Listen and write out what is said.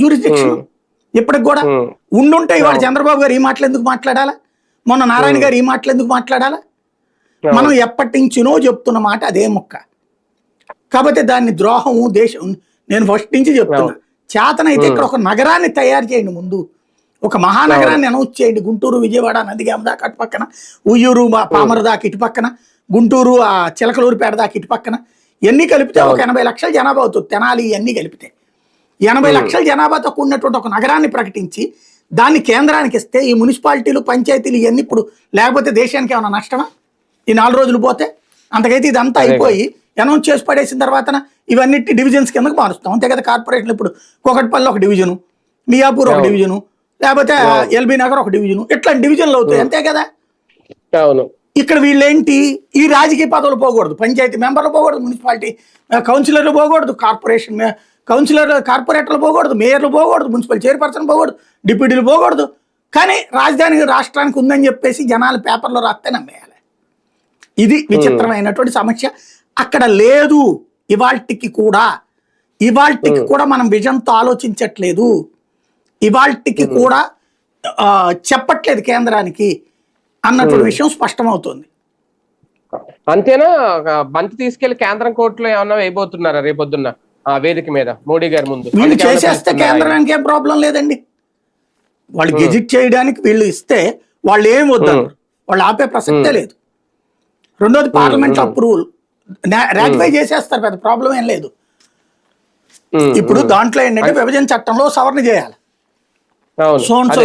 Jurisdiction ఇప్పటికి కూడా ఉమ్. ఉండుంటే ఇవాళ చంద్రబాబు గారు ఈ మాటలు ఎందుకు మాట్లాడాలా? మొన్న నారాయణ గారు ఈ మాటలు ఎందుకు మాట్లాడాలా? మనం ఎప్పటి నుంచినో చెప్తున్న మాట అదే ముక్క. కాబట్టి దాన్ని ద్రోహము దేశం నేను ఫస్ట్ నుంచి చెప్తున్నా. చేతనైతే ఇక్కడ ఒక నగరాన్ని తయారు చేయండి ముందు. ఒక మహానగరాన్ని అనౌన్స్ చేయండి. గుంటూరు విజయవాడ నందిగామ దాకా అటు పక్కన. ఉయ్యూరు మా పామర దాకా ఇటు పక్కన. గుంటూరు ఆ చిలకలూరుపేట దాకా ఇటు పక్కన. ఇవన్నీ కలిపితే ఒక ఎనభై లక్షల జనాభా అవుతుంది. తెనాలి ఇవన్నీ కలిపితే. ఎనభై లక్షల జనాభాతో కూడినటువంటి ఒక నగరాన్ని ప్రకటించి దాన్ని కేంద్రానికి ఇస్తే ఈ మున్సిపాలిటీలు పంచాయతీలు ఇవన్నీ ఇప్పుడు లేకపోతే దేశానికి ఏమైనా నష్టమా? ఈ నాలుగు రోజులు పోతే అంతకైతే ఇదంతా అయిపోయి అనౌన్స్ చేసి పడేసిన తర్వాత ఇవన్నిటి డివిజన్స్ కిందకు మారుస్తాం. అంతే కదా కార్పొరేషన్ ఇప్పుడు కోకట్పల్లి ఒక డివిజను మియాపూర్ ఒక డివిజను లేకపోతే ఎల్బీ నగర్ ఒక డివిజను ఇట్లా డివిజన్లు అవుతాయి. అంతే కదా? అవును. ఇక్కడ వీళ్ళేంటి? ఈ రాజకీయ పదవులు పోకూడదు. పంచాయతీ మెంబర్లు పోకూడదు. మున్సిపాలిటీ కౌన్సిలర్లు పోకూడదు. కార్పొరేషన్ కౌన్సిలర్ కార్పొరేటర్లు పోకూడదు మేయర్లు పోకూడదు మున్సిపల్ చైర్పర్సన్ పోకూడదు డిప్యూటీలు పోకూడదు. కానీ రాజధాని రాష్ట్రానికి ఉందని చెప్పేసి జనాలు పేపర్లో రాస్తే నమ్మేయాలి. ఇది విచిత్రమైనటువంటి సమస్య. అక్కడ లేదు ఇవాల్టికి కూడా. ఇవాల్టికి కూడా మనం విజన్తో ఆలోచించట్లేదు. ఇవాల్టికి కూడా చెప్పట్లేదు కేంద్రానికి అన్నటువంటి విషయం స్పష్టమవుతుంది. అంతేనా? బంతి తీసుకెళ్ళి కేంద్రం కోర్టులో ఏమన్నా వేయబోతున్నారా రేపొద్దున్న? ఆ వేదిక మీద మోడీ గారి ముందు. వీళ్ళు చేసేస్తే? కేంద్రానికి ఏం ప్రాబ్లం లేదండి. వాళ్ళు గెజిట్ చేయడానికి వీళ్ళు ఇస్తే వాళ్ళు ఏం వద్దన్నారు? వాళ్ళు ఆపే ప్రసక్తే లేదు. రెండోది పార్లమెంట్ అప్రూవల్. రాటిఫై చేసేస్తారు పెద్ద ప్రాబ్లం ఏం లేదు. ఇప్పుడు దాంట్లో ఏంటంటే విభజన చట్టంలో సవరణ చేయాలి. సో